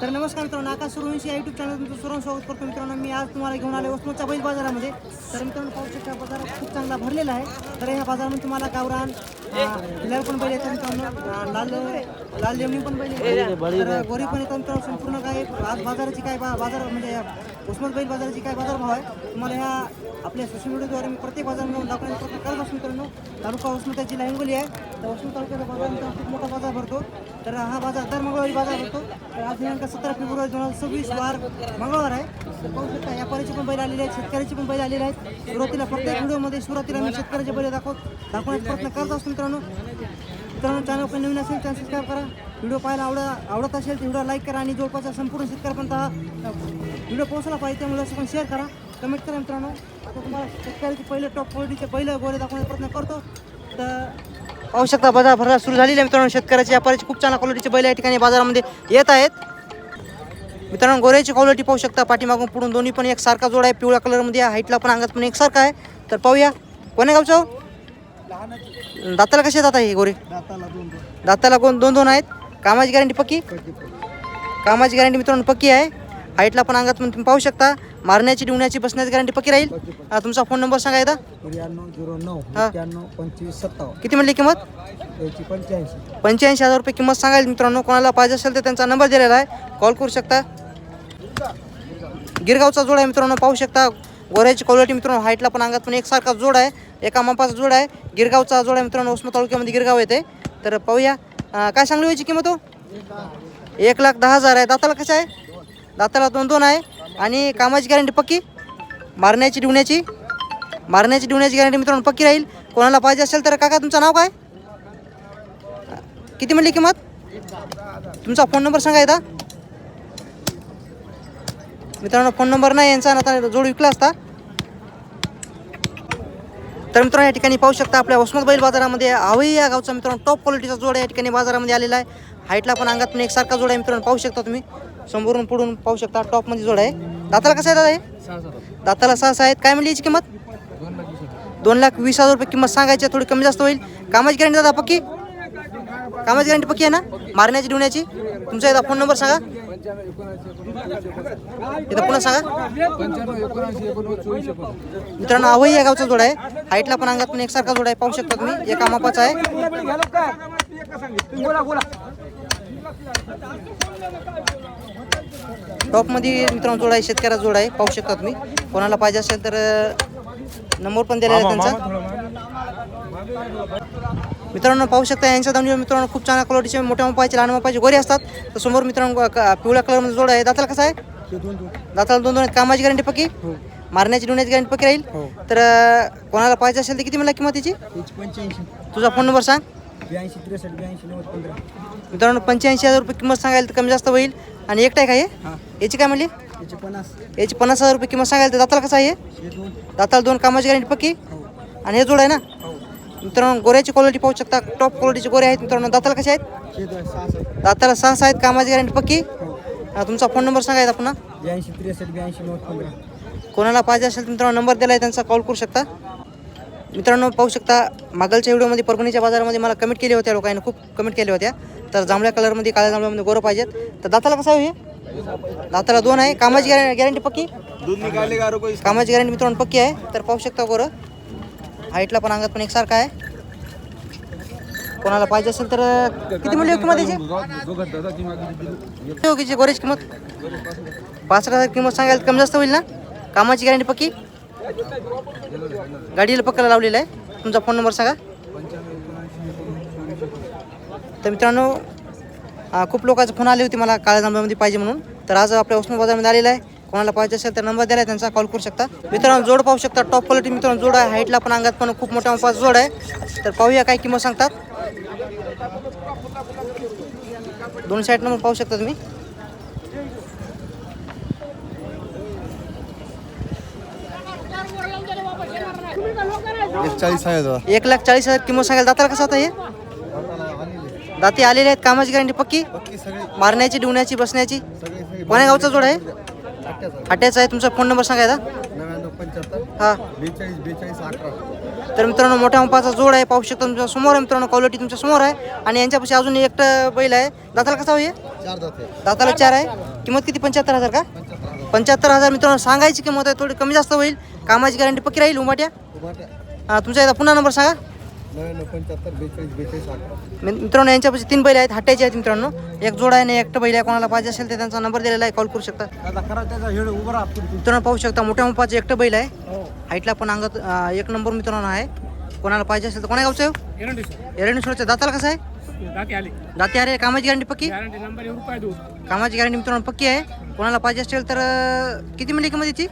तर नमस्कार मित्रांनो आकाश सुरवंशी या युट्यूब चॅनल तुमचं सर्व स्वागत करतो मित्रांनो. मी आज तुम्हाला घेऊन आले वस्तूच्या बैल बाजारामध्ये. तर मित्रांनो पाहू शकता बाजार खूप चांगला भरलेला आहे. तर ह्या बाजारामध्ये तुम्हाला गावरान हिलाल पण बैल येतात मित्रांनो. लाल लाल लेमणी पण बैल येतात. तर गोरी पण येतात मित्रांनो संपूर्ण काय आज बाजाराची काय बा- बाजार म्हणजे उस्मान बैल बाजाराची काय बाजारभाव आहे? तुम्हाला ह्या आपल्या सोशल मीडियाद्वारे मी प्रत्येक बाजार मिळून दाखवण्याचा प्रयत्न करत असतो मित्रांनो तालुका वसमत जिल्हा हिंगोली आहे तर वसमत तालुक्याचा बाजार मित्रांनो खूप मोठा बाजार भरतो. तर हा बाजार दर मंगळवारी बाजार भरतो. तर आज दिनांक सतरा फेब्रुवारी दोन हजार सव्वीस वार मंगळवार आहे. तर पाहू शकता व्यापाऱ्याची पण बैल आलेले आहेत शेतकऱ्याची पण बैल आलेले आहेत. सुरुवातीला प्रत्येक व्हिडिओमध्ये सुरुवातीला मी शेतकऱ्याचे बैल दाखव दाखवण्याचा प्रयत्न करत असतो मित्रांनो. मित्रांनो चॅनल पण नवीन असेल चॅनल सबस्क्राईब करा. व्हिडिओ पाहायला आवड आवडत असेल तर व्हिडिओ लाईक करा आणि जवळपासच्या संपूर्ण शेतकऱ्यापर्यंत हा व्हिडिओ पोहोचला पाहिजे त्यामुळे असं पण शेअर करा. कमेंट करा मित्रांनो. आता तुम्हाला शेतकऱ्याचे पहिले टॉप क्वालिटीचे बैल गोरे दाखवण्याचा प्रयत्न करतो. तर पाहू शकता बाजार भरायला सुरू झालेली आहे मित्रांनो शेतकऱ्याचे व्यापाऱ्याचे खूप चांगल्या क्वालिटीचे बैल या ठिकाणी बाजारामध्ये येत आहेत. मित्रांनो गोऱ्याची क्वालिटी पाहू शकता. पाठीमागून पुढून दोन्ही पण एक सारखा जोड आहे. पिवळ्या कलरमध्ये हाईटला पण अंगात पण एक सारखा आहे. तर पाहूया. कोण्या गावचं? दाताला कसे जात आहे हे गोरे? दाताला कोण दोन दोन आहेत? कामाची गॅरंटी पक्की? कामाची गॅरंटी मित्रांनो पक्की आहे. हाईटला पण अंगात पण तुम्ही पाहू शकता. मारण्याची डिवण्याची बसण्याची गॅरंटी पक्की राहील. हा, तुमचा फोन नंबर सांगा एकदा. त्र्याण्णव झिरो नऊ हा. एक्क्याण्णव पंचवीस सत्तावन्न. किती म्हणली किंमत? याची पंच्याऐंशी. पंच्याऐंशी हजार रुपये किंमत सांगायला मित्रांनो कोणाला पाहिजे असेल तर त्यांचा नंबर दिलेला आहे. कॉल करू शकता. गिरगावचा जोड आहे मित्रांनो पाहू शकता. गोऱ्याची क्वालिटी मित्रांनो हाईटला पण अंगात पण एकसारखा जोड आहे. एका मापाचा जोड आहे. गिरगावचा जोड आहे मित्रांनो उस्मा तालुक्यामध्ये गिरगाव येते. तर पाहूया. अं, काय सांगली व्हायची किंमत हो? एक लाख दहा हजार आहे. दाताला कसं आहे? दाताला दोन दोन आहे. आणि कामाची गॅरंटी पक्की? मारण्याची डिवण्याची मारण्याची डिवण्याची गॅरंटी मित्रांनो पक्की राहील. कोणाला पाहिजे असेल तर काका तुमचं नाव काय? किती म्हणली किंमत? तुमचा फोन नंबर सांगा येता मित्रांनो फोन नंबर नाही यांचा आता जोड विकला असता. तर मित्रांनो या ठिकाणी पाहू शकता आपल्या वसमत बैल बाजारामध्ये आवई या गावचा मित्रांनो टॉप क्वालिटीचा जोड या ठिकाणी बाजारामध्ये आलेला आहे. हाईटला पण अंगात पण एकसारखा जोड आहे मित्रांनो पाहू शकता तुम्ही. समोरून पुढून पाहू शकता टॉपमध्ये जोड आहे. दाताला कसं आहे दादा हे? दाताला सहा आहेत. काय म्हणली याची किंमत? दोन लाख वीस हजार रुपये किंमत सांगायची थोडी कमी जास्त होईल. कामाची गॅरंटी दादा पक्की? कामाची गॅरंटी पक्की आहे ना? मारण्याची ठेवण्याची तुमचा एकदा फोन नंबर सांगा. एकदा पुन्हा सांगा. मित्रांनो आवई या गावचा जोड आहे. हाईटला पण अंगात पण एकसारखा जोड आहे. पाहू शकता तुम्ही. एका मापाचा आहे. टॉपमध्ये मित्रांनो जोड आहे शेतकऱ्याचा जोड आहे पाहू शकता तुम्ही. कोणाला पाहिजे असेल तर नंबर पण दिलेला आहे त्यांचा. मित्रांनो पाहू शकता यांच्या दावणीवर मित्रांनो खूप चांगल्या क्वालिटीचे मोठ्या मापाचे लहान मापाचे गोरे असतात. तर समोर मित्रांनो पिवळ्या कलरमध्ये जोड आहे. दाताला कसं आहे? दाताला दोन दोन आहेत. कामाची गॅरंटी पक्की? मारण्याची डोण्याची गॅरंटी पक्की राहील? हो. तर कोणाला पाहिजे असेल तर किती मला किंमत तुझा फोन नंबर सांग. ब्याऐंशी त्रेसष्ट ब्याऐंशी नव्वद पंधरा. मित्रांनो पंच्याऐंशी हजार रुपये किंमत सांगायला तर कमी जास्त होईल. आणि एकटा आहे का हे? हां. याची काय म्हणली? याची पन्नास. याची पन्नास हजार रुपये किंमत सांगायला तर दाताला कसं आहे हे? दोन. दाताला दोन कामाची गॅरंटी पक्की? हो. आणि हे जोड आहे ना? हो. मित्रांनो गोऱ्याची क्वालिटी पाहू शकता. टॉप क्वालिटीचे गोरे आहेत. मित्रांनो दाताला कसे आहेत? हे दोन दाताला सहा सहा आहेत. कामाची गॅरंटी पक्की? हो. तुमचा फोन नंबर सांगायचा पुन्हा. ब्याऐंशी त्रेसष्ट ब्याऐंशी नव्वद पंधरा. कोणाला पाहिजे असेल तर मित्रांनो नंबर दिला आहे त्यांचा कॉल करू शकता. मित्रांनो पाहू शकता मागलच्या व्हिडिओमध्ये परभणीच्या बाजारामध्ये मला कमेंट केले होत्या लोकांनी खूप कमेंट केल्या होत्या. तर जांभळ्या कलरमध्ये काळ्या जांभळ्यामध्ये गोरं पाहिजेत. तर दाताला कसं आहे दाताला दोन आहे. कामाची गॅरंटी पक्की? दूध निकाले का रुको कामाची गॅरंटी मित्रांनो पक्की आहे. तर पाहू शकता गोरं. हाईटला पण अंगात पण एकसारखा आहे. कोणाला पाहिजे असेल तर किती म्हणली हो किंमत याची योगीची गोऱ्याची किंमत? पाच हजार किंमत सांगायला कमी जास्त होईल ना? कामाची गॅरंटी पक्की? गाडीला पक्काला लावलेला आहे. तुमचा फोन नंबर सांगा. तर मित्रांनो खूप लोकांचे फोन आले होते मला काळ्या जांभळामध्ये पाहिजे म्हणून. तर आज आपल्या उस्मान बाजारमध्ये आलेला आहे. कोणाला पाहिजे असेल तर नंबर दिला आहे त्यांचा कॉल करू शकता. मित्रांनो जोड पाहू शकता. टॉप क्वालिटी मित्रांनो जोड आहे. हाईटला पण अंगात पण खूप मोठ्या पाच जोड आहे. तर पाहूया काय किंमत सांगतात. दोन साईड नंबर पाहू शकता तुम्ही. एक चाळीस दादा एक लाख चाळीस हजार किंमत सांगायला दाताला कसं आता हे? दाते आलेले आहेत कामाची गॅरंटी पक्की? मारण्याची डिवण्याची बसण्याची? कोण्या गावचा जोड आहे? हाट्याचा आहे तुमचा फोन नंबर सांगायचा हा. तर मित्रांनो मोठ्या मापाचा जोड आहे पाहू शकता तुमच्यासमोर आहे मित्रांनो क्वालिटी तुमच्यासमोर आहे. आणि यांच्यापाशी अजून एकटं बैल आहे. दाताला कसा होईल दाताला चार आहे. किंमत किती? पंच्याहत्तर हजार का? पंच्याहत्तर हजार. मित्रांनो सांगायची किंमत आहे थोडी कमी जास्त होईल. कामाची गॅरंटी पक्की राहील उमाट्या हा, तुमचा एकदा पुन्हा नंबर सांगा. मित्रांनो यांच्यापाशी तीन बैल आहेत हट्ट्याचे आहेत मित्रांनो. एक जोडा आहे आणि एकटं बैल आहे. कोणाला पाहिजे असेल तर त्यांचा नंबर दिलेला आहे कॉल करू शकता. आता करा त्याचा हेड उभा राहा मित्रांनो पाहू शकता मोठ्या मोपाचं एकटं बैल आहे. हाईटला पण अंगात अं, एक नंबर मित्रांनो आहे. कोणाला पाहिजे असेल तर कोणा गावचं आहे एरंडी सर एरणी दाताला कसं आहे? दाती अरे कामाची गॅरंटी पक्की? गॅरंटी नंबर एक रुपये देऊ कामाची गॅरंटी मित्रांनो पक्की आहे. कोणाला पाहिजे असेल तर अं, किती मिळली किंमत याची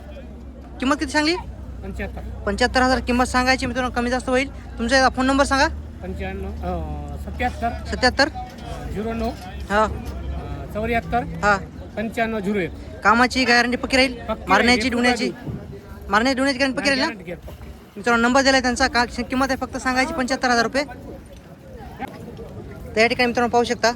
किंमत किती सांगली? पंच्याहत्तर. पंच्याहत्तर हजार किंमत सांगायची मित्रांनो कमी जास्त होईल. तुमचा फोन नंबर सांगा. पंच्याण्णव सत्याहत्तर. सत्याहत्तर. झिरो नऊ. हा. चौऱ्याहत्तर. हा. पंच्याण्णव झिरो एक. कामाची गॅरंटी पक्की राहील? पक्की मारण्याची राहील, डुण्याची? मारण्याची डुण्याची गॅरंटी पक्की राहील ना. मित्रांनो नंबर दिला त्यांचा. का किंमत आहे फक्त सांगायची? पंच्याहत्तर हजार रुपये. त्या ठिकाणी मित्रांनो पाहू शकता.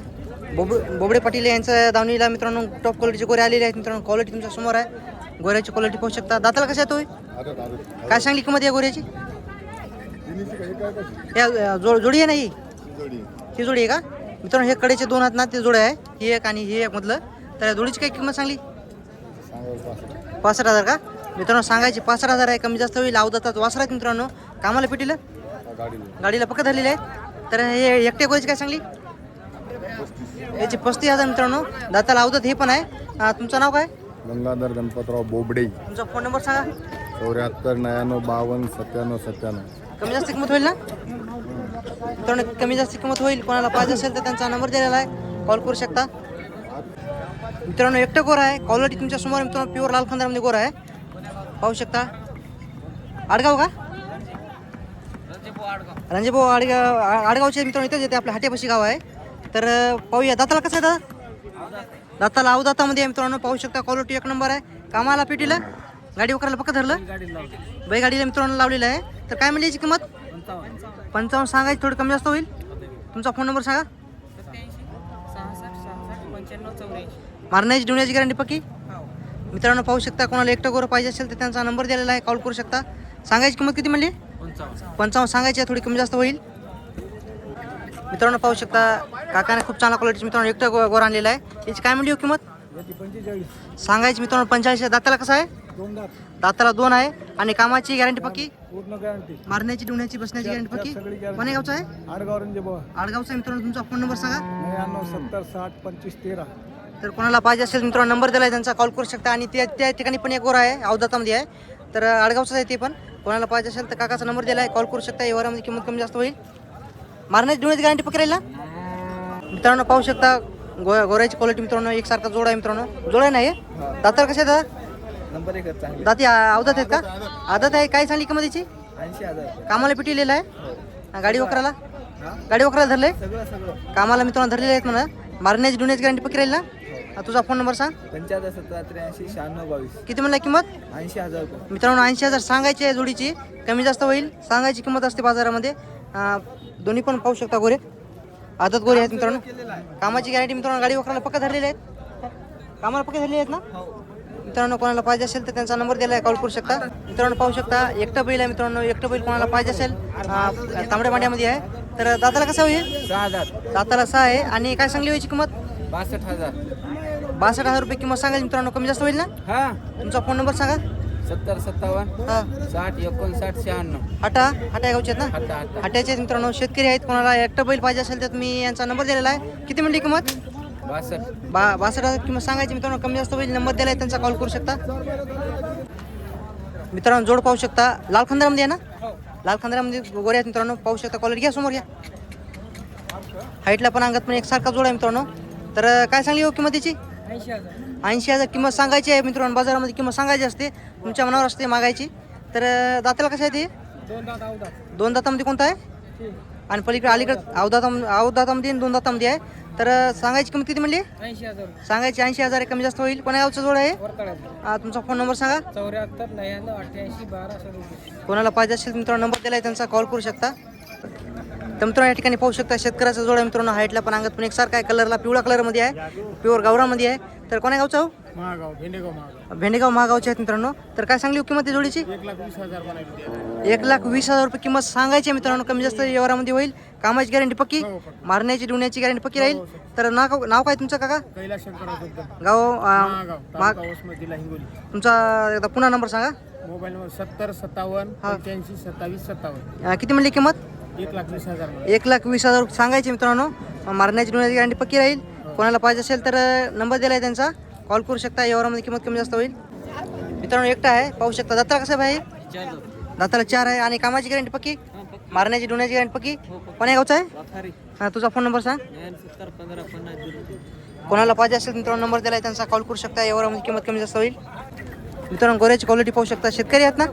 बोब बोबडे पाटील यांचं दावणीला मित्रांनो टॉप क्वालिटीचे गोरे आलेले आहेत मित्रांनो. क्वालिटी तुमच्यासमोर आहे. गोऱ्याची क्वालिटी पाहू शकता. दाताला कशा आहे तो काय सांगली किंमत या गोऱ्याची? या जोडी आहे ना ही? ती जोडी आहे का? मित्रांनो हे कडेचे दोन आहेत ना ते जोडी आहे. ही एक आणि ही एक मधलं. तर या जोडीची काय किंमत सांगली? पासष्ट हजार का? मित्रांनो सांगायची पासष्ट हजार आहे. कमी जास्त होईल अवधातात वासरा आहेत मित्रांनो. कामाला पेटीला? गाडीला पक्का धरलेले आहेत तर हे एकट्या गोळीची काय सांगली? याची पस्तीस हजार मित्रांनो. दाताला अवधात हे पण आहे. तुमचं नाव काय? गंगाधर गणपतराव बोबडे. तुमचा फोन नंबर सांगा. चौऱ्याहत्तर नव्याण्णव बावन्न सत्त्याण्णव सत्त्याण्णव. कमी जास्त किंमत होईल ना? तर कमी जास्त किंमत होईल. कोणाला पाहिजे असेल तर त्यांचा नंबर दिलेला आहे. कॉल करू शकता. मित्रांनो एकटं गोरा आहे. क्वालिटी तुमच्यासमोर मित्रांनो प्युअर लाल खंदारमध्ये गोरा आहे. पाहू शकता. आडगाव का? रणजीभाऊ आडगाव आडगावचे मित्रांनो इथेच येते. आपल्या हाटेपाशी गाव आहे. तर पाहूया. दाताला कसं आहे दादा? दाताला अव दातामध्ये मित्रांनो. पाहू शकता. क्वालिटी एक नंबर आहे. कामाला पेटीला? गाडी वकराला पक्का धरलं? बाई गाडीला मित्रांनो लावलेलं आहे. तर काय म्हणली याची किंमत? पंचावन्न. सांगायची थोडी कमी जास्त होईल? तुमचा फोन नंबर सांगा. मारण्याची डुण्याची गॅरंटी पक्की? मित्रांनो पाहू शकता कोणाला एकटं गोरं पाहिजे असेल तर त्यांचा नंबर दिलेला आहे. कॉल करू शकता. सांगायची किंमत किती म्हणली? पंचावन्न. सांगायची आहे, थोडी कमी जास्त होईल. मित्रांनो पाहू शकता काकाने खूप चांगला क्वालिटीचं मित्रांनो एकटं गो गोर आणलेला आहे. याची काय म्हणली हो किंमत? सांगायची मित्रांनो पंचाळीस दाताला कसं आहे? दाताला दोन आहे. आणि कामाची गॅरंटी पक्की? पूर्ण गॅरंटी मारण्याची डुण्याची बसण्याची गॅरंटी पक्की. कोण्या गावचा आहे? आडगाव रंजेबा आडगावचा मित्रांनो तुमचा फोन नंबर सांगा. नव्याण्णव सत्तर साठ पंचवीस तेरा. तर कोणाला पाहिजे असेल मित्रांनो नंबर दिला आहे त्यांचा कॉल करू शकता. आणि त्या त्या ठिकाणी पण एक गोरा आहे अवधातामध्ये आहे. तर आडगावचाच आहे ते पण. कोणाला पाहिजे असेल तर काकाचा नंबर दिला आहे कॉल करू शकता. व्यवहारामध्ये किंमत कमी जास्त होईल. मारण्याची डुण्याची गॅरंटी पकडेल ना? मित्रांनो पाहू शकता गो गोऱ्याची क्वालिटी मित्रांनो एकसारखा जोड आहे मित्रांनो. जोड आहे नाही दातार कसे दादा? नंबर एक चांगली दाती अवधात आहेत का? आदत आहे काय सांगली किंमत याची ऐंशी हजार कामाला पिटिलेलं आहे? हा, गाडी वकराला गाडी वकराला धरले सगळं सगळं. कामाला मित्रांनो धरलेले आहेत म्हणा. मारण्याची डुण्याची गॅरंटी पक्की राहील ना? हा, तुझा फोन नंबर सांग. पंच्याहत्तर सत्तर त्र्याऐंशी शहाण्णव बावीस. किती म्हणला किंमत? ऐंशी हजार रुपये. मित्रांनो ऐंशी हजार सांगायची आहे जोडीची. कमी जास्त होईल. सांगायची किंमत असते बाजारामध्ये. दोन्ही पण पाहू शकता गोरे. आदत गोरे आहेत मित्रांनो. कामाची गॅरंटी मित्रांनो गाडी वकराला पक्का धरलेले आहेत. कामाला पक्के धरलेले आहेत ना? मित्रांनो कोणाला पाहिजे असेल तर त्यांचा नंबर दिला आहे कॉल करू शकता. मित्रांनो पाहू शकता एकटं बैल आहे मित्रांनो एकटं बैल कोणाला पाहिजे असेल तांबड्या मांड्यामध्ये आहे. तर दाताला कसं होईल? सहा हजार दाताला सहा आहे. आणि काय सांगली व्हायची किंमत? बासष्ट हजार. बासष्ट हजार रुपये किंमत सांगायची मित्रांनो कमी जास्त होईल ना? हा. तुमचा फोन नंबर सांगा. सत्तर सत्तावन्न हां. साठ एकोणसाठ शहाण्णव. हाटा हाटा गावचे आहेत ना? हट्टा हट्टा हाट्याचे आहेत मित्रांनो शेतकरी आहेत कोणाला एकटं बैल पाहिजे असेल तर तुम्ही यांचा नंबर दिलेला आहे. किती मिनिट किंमत? बासष्ट. बा बासष्ट हजार किंमत सांगायची मित्रांनो कमी जास्त होईल नंबर दिला आहे त्यांचा कॉल करू शकता. मित्रांनो जोड पाहू शकता. लाल खंदरामध्ये आहे ना? लाल खंदरामध्ये गोरे आहेत मित्रांनो. पाहू शकता क्वालिटी घ्या समोर घ्या. हाईटला पण अंगात पण एकसारखा जोड आहे मित्रांनो. तर काय सांगली हो किंमत त्याची ऐंशी हजार. किंमत सांगायची आहे मित्रांनो. बाजारामध्ये किंमत सांगायची असते. तुमच्या मनावर असते मागायची. तर दाताला कसं आहे ते दोन दातामध्ये कोणता आहे? आणि पलीकडे अलीकडे अवदाताम अवदातामध्ये दोन दातामध्ये आहे. तर सांगायची किंमत किती म्हणली? ऐंशी हजार. सांगायची ऐंशी हजार आहे, कमी जास्त होईल. कोणा गावचा जोड आहे? आ, तुमचा फोन नंबर सांगा. चौऱ्याहत्तर नव्याण्णव अठ्ठ्याऐंशी बारा कोणाला पाहिजे असेल मित्रांनो नंबर दिला आहे त्यांचा कॉल करू शकता. तर मित्रांनो या ठिकाणी पाहू शकता शेतकऱ्याचा जोड आहे मित्रांनो हाईटला पण अंगात पण एकसारखा आहे कलरला पिवळा कलरमध्ये आहे प्युअर गावरामध्ये आहे. तर कोण्या गावचा हो? महागाव भेंडेगाव महागाव. भेंडेगाव महागावचे आहेत मित्रांनो. तर काय सांगली हो किंमत आहे जोडीची? एक लाख वीस हजार बनायचे एक लाख वीस हजार रुपये किंमत सांगायची आहे मित्रांनो. कमी जास्त व्यवहारामध्ये होईल. कामाची गॅरंटी पक्की. मारण्याची डुण्याची गॅरंटी पक्की राहील. तर नाव नाव काय तुमचं काका? कैलास गाव अं, महागाव माग तालुका वसमत जिल्हा हिंगोली. तुमचा एकदा पुन्हा नंबर सांगा. मोबाईल नंबर सत्तर सत्तावन्न हा. पंच्याऐंशी सत्तावीस सत्तावन्न. अं, किती म्हणली किंमत? एक लाख वीस हजार. एक लाख वीस हजार रुपये सांगायचे मित्रांनो. मारण्याची डुण्याची गॅरंटी पक्की राहील. कोणाला पाहिजे असेल तर नंबर दिला आहे त्यांचा. कॉल करू शकता व्यवहारामध्ये किंमत कमी जास्त होईल. मित्रांनो एकटा आहे पाहू शकता. दाताला कसं आहे भाई? दाताला चार आहे आणि कामाची गॅरंटी पक्की? मारण्याची डोण्याची गॅरंटी पक्की? कोण्या गावचा आहे? हां तुझा फोन नंबर सांग. कोणाला पाहिजे असेल मित्रांनो नंबर दिला आहे त्यांचा. कॉल करू शकता यावर किंमत कमी जास्त होईल. मित्रांनो गोऱ्याची क्वालिटी पाहू शकता. शेतकरी आहेत ना?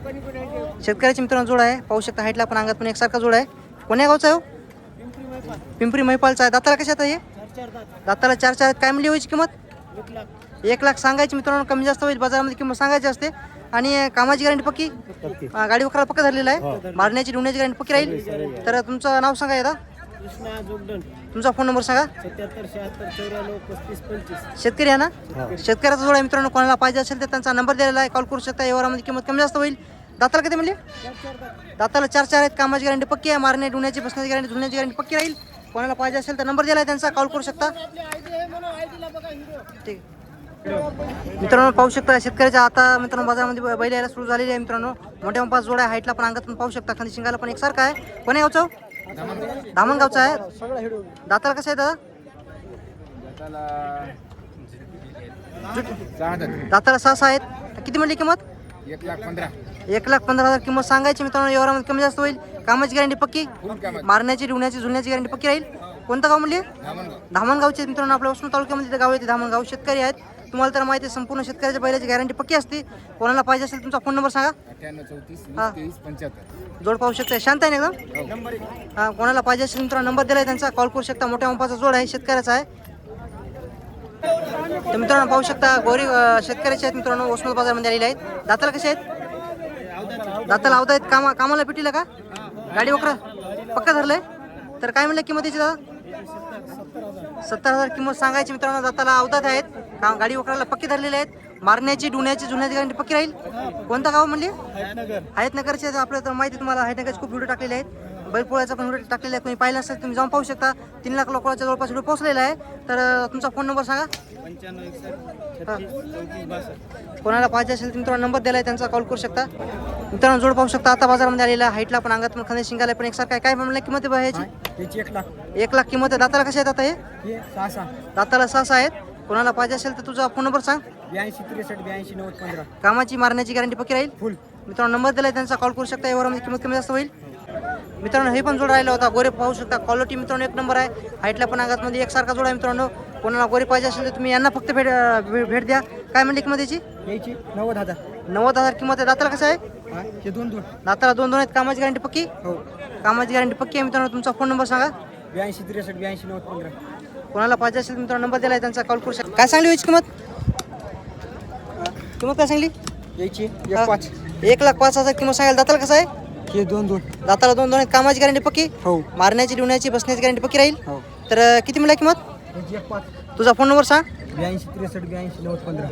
शेतकऱ्याची मित्रांनो जोड आहे. पाहू शकता हाईटला पण अंगात पण एकसारखा जोड आहे. कोण्या गावचा आहे हो? पिंपरी महिपालचा आहे. दाताला कशात आहे हे? दाताला चार चार काय मिळली व्हायची किंमत? एक लाख. सांगायची मित्रांनो कमी जास्त होईल. बाजारामध्ये किंमत सांगायची असते. आणि कामाची गॅरंटी पक्की? गाडी वखराला पक्का झालेला आहे. मारण्याची डुण्याची गॅरंटी पक्की राहील? तर तुमचं नाव सांगा एकदा. तुमचा फोन नंबर सांगा. शेतकरी आहे ना? शेतकऱ्याचा जोड आहे मित्रांनो. कोणाला पाहिजे असेल तर त्यांचा नंबर दिलेला आहे. कॉल करू शकता. व्यवहारामध्ये किंमत कमी जास्त होईल. दाताला किती म्हणले? दाताला चार चार आहेत. कामाची गॅरंटी पक्की आहे. मारणे डुण्याची बसण्याची गॅरंटी धुण्याची गॅरंटी पक्की राहील. कोणाला पाहिजे असेल तर नंबर दिला आहे त्यांचा कॉल करू शकता. ठीक. मित्रांनो पाहू शकता शेतकऱ्याच्या आता मित्रांनो बाजारामध्ये बैल यायला सुरू झालेली आहे मित्रांनो. मोठ्या पाच जोड्या हाईटला पण अंगात पण पाहू शकता. खाली शिंगाला पण एकसारखा आहे. कोण्या गावचा? धामणगावचा आहे. दाताला कसं आहे दादा? दाताला सहा सहा आहेत. किती म्हणली किंमत? एक लाख पंधरा. एक लाख पंधरा हजार किंमत सांगायची मित्रांनो व्यवहारामध्ये कमी जास्त होईल. कामाची गॅरंटी पक्की? मारण्याची ठेवण्याची झुलण्याची गॅरंटी पक्की राहील? कोणतं गाव म्हणले? धामणगावचे मित्रांनो आपल्या उस्मा तालुक्यामध्ये गाव येते धामणगाव शेतकरी आहेत. तुम्हाला तर माहिती आहे संपूर्ण शेतकऱ्याच्या बैलाची गॅरंटी पक्की असते. कोणाला पाहिजे असेल तुमचा फोन नंबर सांगा. चौतीस हा. जोड पाहू शकता. शांत आहे ना एकदम? हा कोणाला पाहिजे असेल मित्रांनो नंबर दिलाय त्यांचा. कॉल करू शकता. मोठ्या पंपाचा जोड आहे शेतकऱ्याचा आहे. तर मित्रांनो पाहू शकता गोरी शेतकऱ्याचे आहेत मित्रांनो उस्मान बाजारमध्ये आलेले आहेत. दाताला कसे आहेत? दाताला आवता आहेत? कामा कामाला पिटीला का? गाडी वकरा पक्का धरलंय? तर काय म्हणलं किंमत याची दादा? सत्तर हजार किंमत सांगायची मित्रांनो दाताला अवधात आहेत. का गाडी वकराला पक्की धरलेले आहेत. मारण्याची डुण्याची जुन्याची गॅरंटी पक्की राहील? कोणतं गाव म्हणले? आहेत नगरचे आहेत, आपल्याला तर माहिती आहे तुम्हाला आहेत नगरचे खूप व्हिडिओ टाकलेले आहेत. बैलपोळ्याचा पण व्हिडिओ टाकलेला आहे. तुम्ही पाहिला असेल तुम्ही जाऊन पाहू शकता. तीन लाख लोकांच्या जवळपास व्हिडिओ पोहोचलेला आहे. तर तुमचा फोन नंबर सांगा. कोणाला पाहिजे असेल तुम्ही तुम्हाला नंबर दिला आहे त्यांचा कॉल करू शकता. मित्रांनो जोड पाहू शकता आता बाजारामध्ये आलेला. हाईटला पण अंगात पण खांदे शिंगाला पण एकसारखं काय म्हणलं किंमत आहे याची एक लाख. एक लाख किंमत आहे. दाताला कसे आहेत आता हे? दाताला सहा सहा आहेत. कोणाला पाहिजे असेल तर तुझा फोन नंबर सांग. ब्याऐंशी त्रेसष्ट ब्याऐंशी नव्वद पंधरा. कामाची मारण्याची गॅरंटी पक्की राहील? फुल मित्रांनो नंबर दिलाय त्यांचा कॉल करू शकता. यावर किंमत कमी जास्त होईल. मित्रांनो हे पण जोड राहिला होता. गोरे पाहू शकता क्वालिटी मित्रांनो एक नंबर आहे. हाईटला पण आगात मध्ये एकसारखा जोड आहे मित्रांनो. कोणाला गोरे पाहिजे असेल तर तुम्ही यांना फक्त भेट भेट द्या. काय म्हणली किंमत याची? याची नव्वद हजार. नव्वद हजार किंमत आहे. दाताला कसं आहे? हा हे दोन दोन. दाताला दोन दोन आहेत. कामाची गॅरंटी पक्की? हो. कामाची गॅरंटी पक्की आहे मित्रांनो. तुमचा फोन नंबर सांगा. ब्याऐंशी त्रेसष्ट ब्याऐंशी नव्वद पंधरा. कोणाला पाहिजे असेल तर मित्रांनो नंबर दिलाय त्यांचा. कॉल करू शकता काय सांगली याची किंमत? किंमत काय सांगली? याची हा. एक पाच. एक लाख पाच हजार किंमत सांगायला दाताला कसं आहे? हे दोन दोन. दाताला दोन दोन आहेत. कामाची गॅरंटी पक्की? हो. मारण्याची लिवण्याची बसण्याची गॅरंटी पक्की राहील? हो. तर अं, किती मिळाली किंमत? याची एक पाच. तुझा फोन नंबर सांग. ब्याऐंशी त्रेसष्ट ब्याऐंशी नव्वद पंधरा.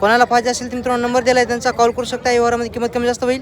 कोणाला पाहिजे असेल तर मित्रांनो नंबर दिला आहे त्यांचा कॉल करू शकता. या व्यवहारामध्ये किंमत कमी जास्त होईल.